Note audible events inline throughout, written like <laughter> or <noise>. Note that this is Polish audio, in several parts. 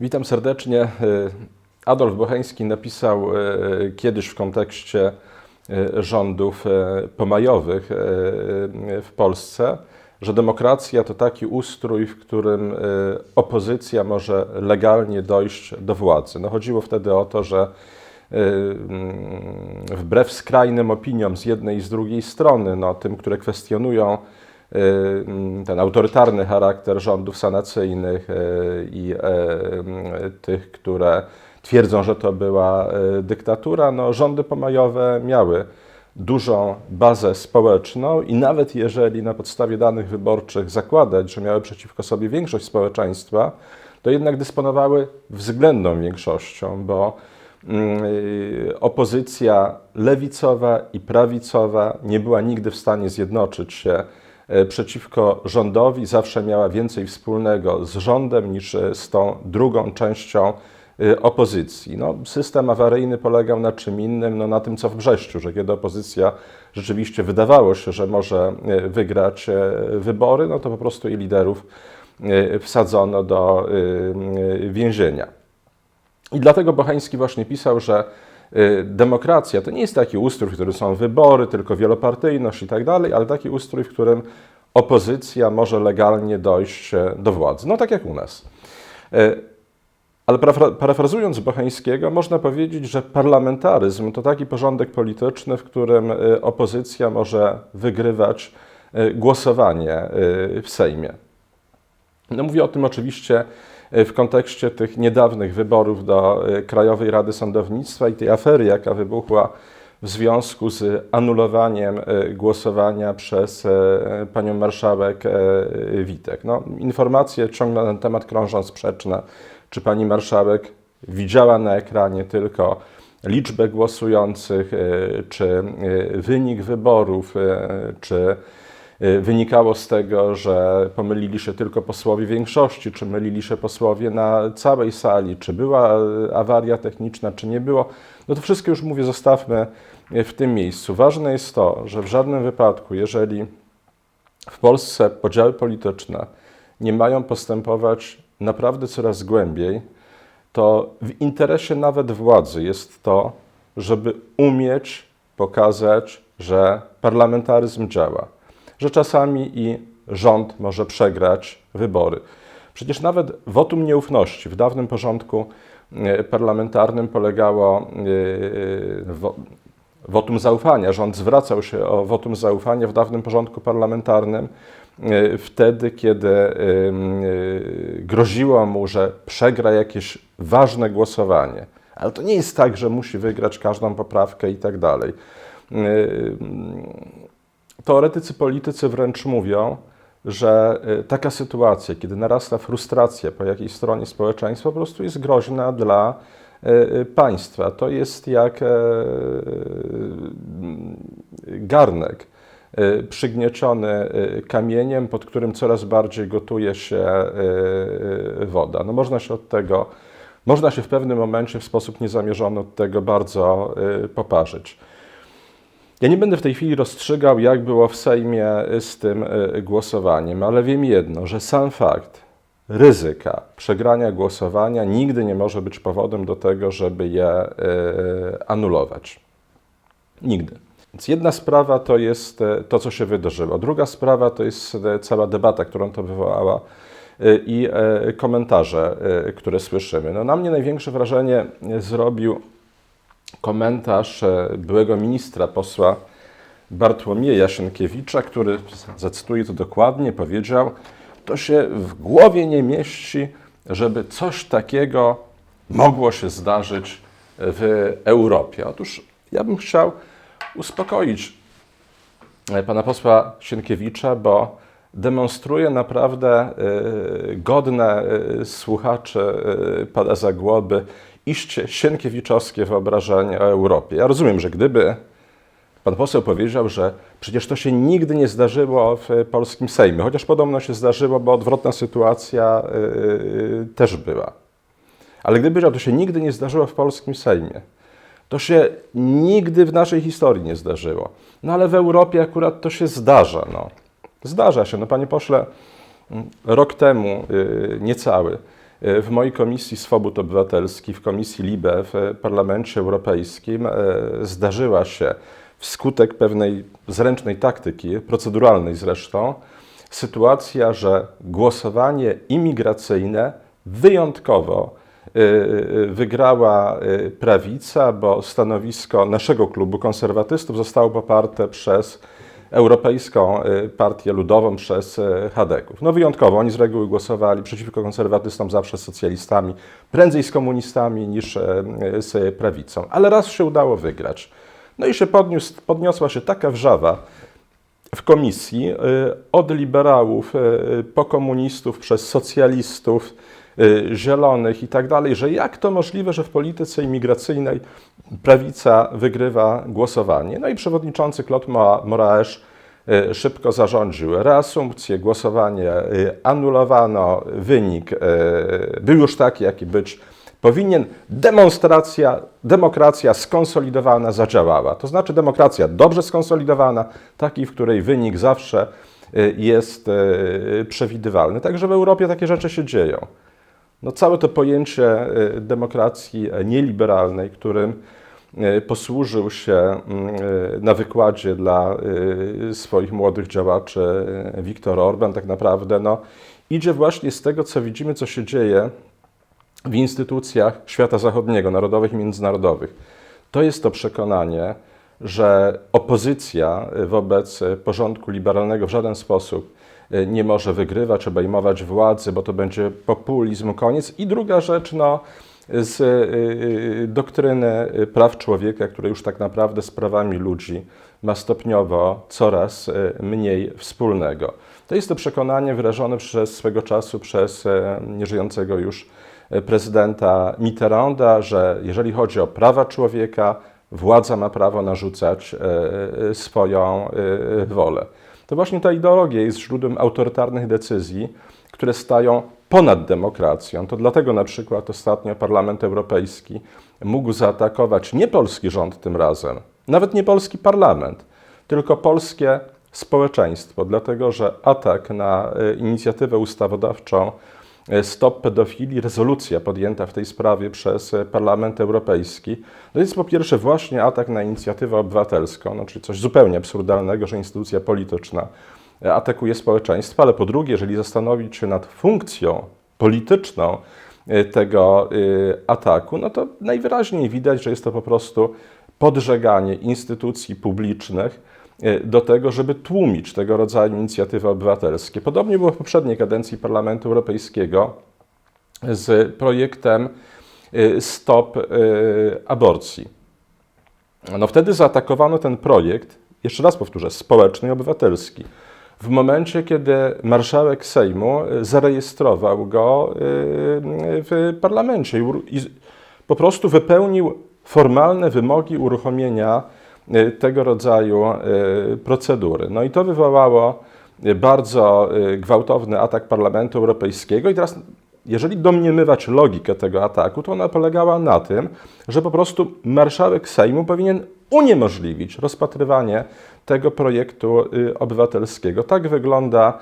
Witam serdecznie. E, Adolf Bocheński napisał e, kiedyś w kontekście e, rządów pomajowych w Polsce, że demokracja to taki ustrój, w którym opozycja może legalnie dojść do władzy. No chodziło wtedy o to, że wbrew skrajnym opiniom z jednej i z drugiej strony, no, tym, które kwestionują Y, ten autorytarny charakter rządów sanacyjnych y, i y, tych, które twierdzą, że to była dyktatura, no, rządy pomajowe miały dużą bazę społeczną i nawet jeżeli na podstawie danych wyborczych zakładać, że miały przeciwko sobie większość społeczeństwa, to jednak dysponowały względną większością, bo opozycja lewicowa i prawicowa nie była nigdy w stanie zjednoczyć się E, przeciwko rządowi zawsze miała więcej wspólnego z rządem niż e, z tą drugą częścią e, opozycji. No, system awaryjny polegał na czym innym, no, na tym co w Brześciu, że kiedy opozycja rzeczywiście wydawało się, że może wygrać wybory, no to po prostu i liderów wsadzono do więzienia. I dlatego Bochański właśnie pisał, że demokracja to nie jest taki ustrój, w którym są wybory, tylko wielopartyjność i tak dalej, ale taki ustrój, w którym opozycja może legalnie dojść do władzy. No tak jak u nas. E, ale parafrazując Bochańskiego, można powiedzieć, że parlamentaryzm to taki porządek polityczny, w którym e, opozycja może wygrywać głosowanie w Sejmie. No mówię o tym oczywiście w kontekście tych niedawnych wyborów do e, Krajowej Rady Sądownictwa i tej afery, jaka wybuchła w związku z anulowaniem e, głosowania przez panią marszałek Witek. No, informacje ciągle na ten temat krążą sprzeczne. Czy pani marszałek widziała na ekranie tylko liczbę głosujących, czy wynik wyborów, czy wynikało z tego, że pomylili się tylko posłowie większości, czy mylili się posłowie na całej sali, czy była y, awaria techniczna, czy nie było. No to wszystko już mówię, zostawmy w tym miejscu. Ważne jest to, że w żadnym wypadku, jeżeli w Polsce podziały polityczne nie mają postępować naprawdę coraz głębiej, to w interesie nawet władzy jest to, żeby umieć pokazać, że parlamentaryzm działa że czasami i rząd może przegrać wybory. Przecież nawet wotum nieufności w dawnym porządku e, parlamentarnym polegało e, wotum zaufania. Rząd zwracał się o wotum zaufania w dawnym porządku parlamentarnym e, wtedy, kiedy groziło mu, że przegra jakieś ważne głosowanie. Ale to nie jest tak, że musi wygrać każdą poprawkę i tak dalej teoretycy politycy wręcz mówią, że y, taka sytuacja, kiedy narasta frustracja po jakiejś stronie społeczeństwa, po prostu jest groźna dla y, y, państwa. To jest jak e, garnek przygnieciony kamieniem, pod którym coraz bardziej gotuje się woda. No można się od tego, można się w pewnym momencie w sposób niezamierzony od tego bardzo poparzyć. Ja nie będę w tej chwili rozstrzygał, jak było w Sejmie z tym e, głosowaniem, ale wiem jedno, że sam fakt ryzyka przegrania głosowania nigdy nie może być powodem do tego, żeby je e, anulować. Nigdy. Więc jedna sprawa to jest e, to, co się wydarzyło. Druga sprawa to jest cała debata, którą to wywołała i komentarze, które słyszymy. No, na mnie największe wrażenie zrobił komentarz e, byłego ministra, posła Bartłomieja Sienkiewicza, który, zacytuję to dokładnie, powiedział, to się w głowie nie mieści, żeby coś takiego mogło się zdarzyć w Europie. Otóż ja bym chciał uspokoić e, pana posła Sienkiewicza, bo demonstruje naprawdę e, godne słuchaczy pada za głoby iście sienkiewiczowskie wyobrażenie o Europie. Ja rozumiem, że gdyby pan poseł powiedział, że przecież to się nigdy nie zdarzyło w polskim Sejmie, chociaż podobno się zdarzyło, bo odwrotna sytuacja yy, też była. Ale gdyby powiedział, to się nigdy nie zdarzyło w polskim Sejmie, to się nigdy w naszej historii nie zdarzyło. No ale w Europie akurat to się zdarza. No. Zdarza się. No panie pośle, rok temu, yy, niecały, w mojej Komisji Swobód Obywatelskich, w Komisji LIBE w Parlamencie Europejskim e, zdarzyła się wskutek pewnej zręcznej taktyki, proceduralnej zresztą, sytuacja, że głosowanie imigracyjne wyjątkowo wygrała prawica, bo stanowisko naszego klubu konserwatystów zostało poparte przez Europejską Partię Ludową, przez Hadeków. No wyjątkowo, oni z reguły głosowali przeciwko konserwatystom zawsze z socjalistami, prędzej z komunistami niż z prawicą, ale raz się udało wygrać. No i się podniósł, podniosła się taka wrzawa, w komisji y, od liberałów y, po komunistów, przez socjalistów, y, zielonych i tak dalej, że jak to możliwe, że w polityce imigracyjnej prawica wygrywa głosowanie. No i przewodniczący Claude Moraes szybko zarządził reasumpcję, głosowanie anulowano, wynik był już taki, jaki być powinien demonstracja, demokracja skonsolidowana zadziałała. To znaczy demokracja dobrze skonsolidowana, takiej, w której wynik zawsze y, jest y, przewidywalny. Także w Europie takie rzeczy się dzieją. No, całe to pojęcie y, demokracji nieliberalnej, którym posłużył się mm, na wykładzie dla swoich młodych działaczy Viktor Orban, tak naprawdę no, idzie właśnie z tego, co widzimy, co się dzieje w instytucjach świata zachodniego, narodowych i międzynarodowych. To jest to przekonanie, że opozycja wobec porządku liberalnego w żaden sposób e, nie może wygrywać, obejmować władzy, bo to będzie populizm, koniec. I druga rzecz, no, z e, e, doktryny praw człowieka, które już tak naprawdę z prawami ludzi ma stopniowo coraz mniej wspólnego. To jest to przekonanie wyrażone przez swego czasu przez nieżyjącego już prezydenta Mitterranda, że jeżeli chodzi o prawa człowieka, władza ma prawo narzucać swoją wolę. To właśnie ta ideologia jest źródłem autorytarnych decyzji, które stają ponad demokracją. To dlatego na przykład ostatnio Parlament Europejski mógł zaatakować nie polski rząd tym razem, nawet nie polski parlament, tylko polskie społeczeństwo, dlatego że atak na inicjatywę ustawodawczą E, Stop pedofilii, rezolucja podjęta w tej sprawie przez e, Parlament Europejski. To jest po pierwsze właśnie atak na inicjatywę obywatelską, no, czyli coś zupełnie absurdalnego, że instytucja polityczna e, atakuje społeczeństwo, ale po drugie, jeżeli zastanowić się nad funkcją polityczną tego ataku, no to najwyraźniej widać, że jest to po prostu podżeganie instytucji publicznych, E, do tego, żeby tłumić tego rodzaju inicjatywy obywatelskie. Podobnie było w poprzedniej kadencji Parlamentu Europejskiego z projektem e, Stop e, Aborcji. No wtedy zaatakowano ten projekt, jeszcze raz powtórzę, społeczny i obywatelski. W momencie, kiedy marszałek Sejmu zarejestrował go w parlamencie i po prostu wypełnił formalne wymogi uruchomienia tego rodzaju y, procedury. No i to wywołało y, bardzo gwałtowny atak Parlamentu Europejskiego i teraz jeżeli domniemywać logikę tego ataku, to ona polegała na tym, że po prostu marszałek Sejmu powinien uniemożliwić rozpatrywanie tego projektu obywatelskiego. Tak wygląda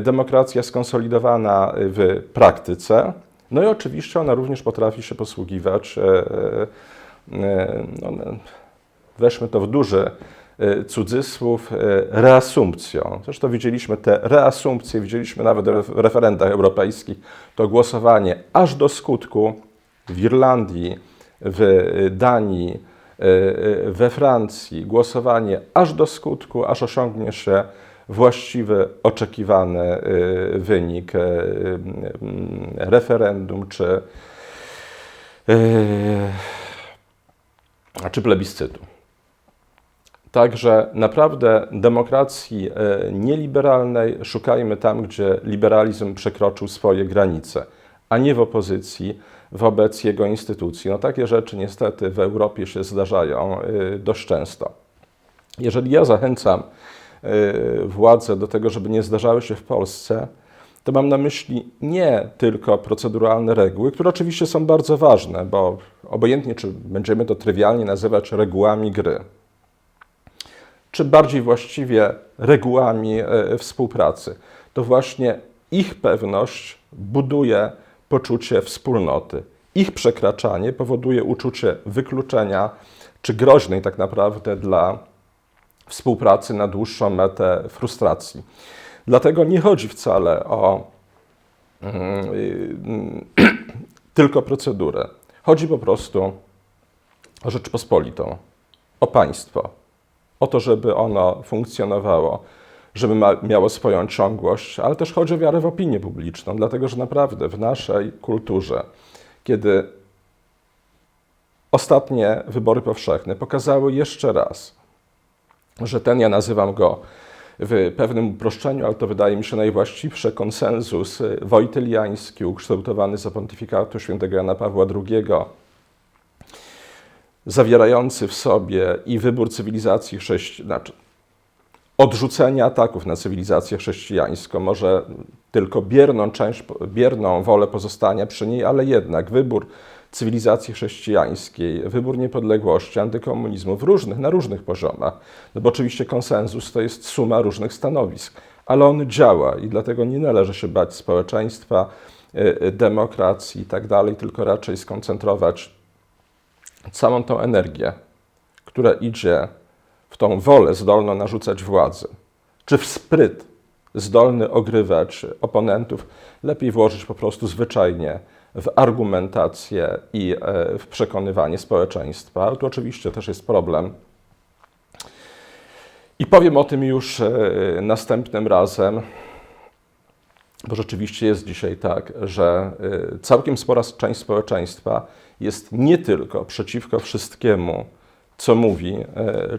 demokracja skonsolidowana w praktyce. No i oczywiście ona również potrafi się posługiwać no, weźmy to w duży e, cudzysłów, e, reasumpcją. Zresztą widzieliśmy te reasumpcje, widzieliśmy nawet w referendach europejskich, to głosowanie aż do skutku w Irlandii, w Danii, e, we Francji, głosowanie aż do skutku, aż osiągnie się właściwy, oczekiwany wynik referendum czy, czy plebiscytu. Także naprawdę demokracji e, nieliberalnej szukajmy tam, gdzie liberalizm przekroczył swoje granice, a nie w opozycji wobec jego instytucji. No takie rzeczy niestety w Europie się zdarzają e, dość często. Jeżeli ja zachęcam e, władze do tego, żeby nie zdarzały się w Polsce, to mam na myśli nie tylko proceduralne reguły, które oczywiście są bardzo ważne, bo obojętnie czy będziemy to trywialnie nazywać regułami gry, czy bardziej właściwie regułami e, współpracy. To właśnie ich pewność buduje poczucie wspólnoty. Ich przekraczanie powoduje uczucie wykluczenia czy groźnej tak naprawdę dla współpracy na dłuższą metę frustracji. Dlatego nie chodzi wcale o mm, <clears throat> tylko procedurę. Chodzi po prostu o Rzeczpospolitą, o państwo, o to, żeby ono funkcjonowało, żeby miało swoją ciągłość, ale też chodzi o wiarę w opinię publiczną, dlatego że naprawdę w naszej kulturze, kiedy ostatnie wybory powszechne pokazały jeszcze raz, że ten, ja nazywam go w pewnym uproszczeniu, ale to wydaje mi się najwłaściwsze, konsensus wojtyliański ukształtowany za pontyfikatu świętego Jana Pawła II, zawierający w sobie i wybór cywilizacji chrześcijańskiej, znaczy odrzucenie ataków na cywilizację chrześcijańską, może tylko bierną część, bierną wolę pozostania przy niej, ale jednak wybór cywilizacji chrześcijańskiej, wybór niepodległości, antykomunizmu w różnych, na różnych poziomach. No bo oczywiście konsensus to jest suma różnych stanowisk, ale on działa i dlatego nie należy się bać społeczeństwa, y, y, demokracji i tak dalej, tylko raczej skoncentrować całą tą energię, która idzie w tą wolę zdolną narzucać władzę, czy w spryt zdolny ogrywać oponentów, lepiej włożyć po prostu zwyczajnie w argumentację i e, w przekonywanie społeczeństwa. Ale tu oczywiście też jest problem. I powiem o tym już e, następnym razem, bo rzeczywiście jest dzisiaj tak, że e, całkiem spora część społeczeństwa jest nie tylko przeciwko wszystkiemu, co mówi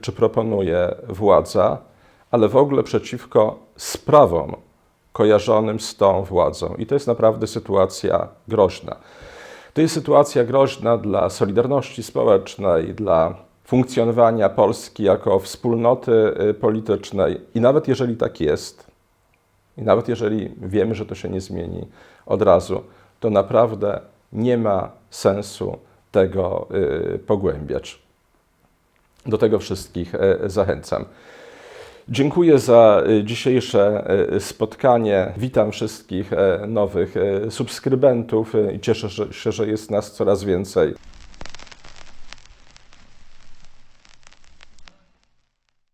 czy proponuje władza, ale w ogóle przeciwko sprawom kojarzonym z tą władzą. I to jest naprawdę sytuacja groźna. To jest sytuacja groźna dla solidarności społecznej, dla funkcjonowania Polski jako wspólnoty y, politycznej. I nawet jeżeli tak jest, i nawet jeżeli wiemy, że to się nie zmieni od razu, to naprawdę nie ma sensu tego y, pogłębiać. Do tego wszystkich y, zachęcam. Dziękuję za y, dzisiejsze spotkanie. Witam wszystkich nowych subskrybentów i cieszę się, że jest nas coraz więcej.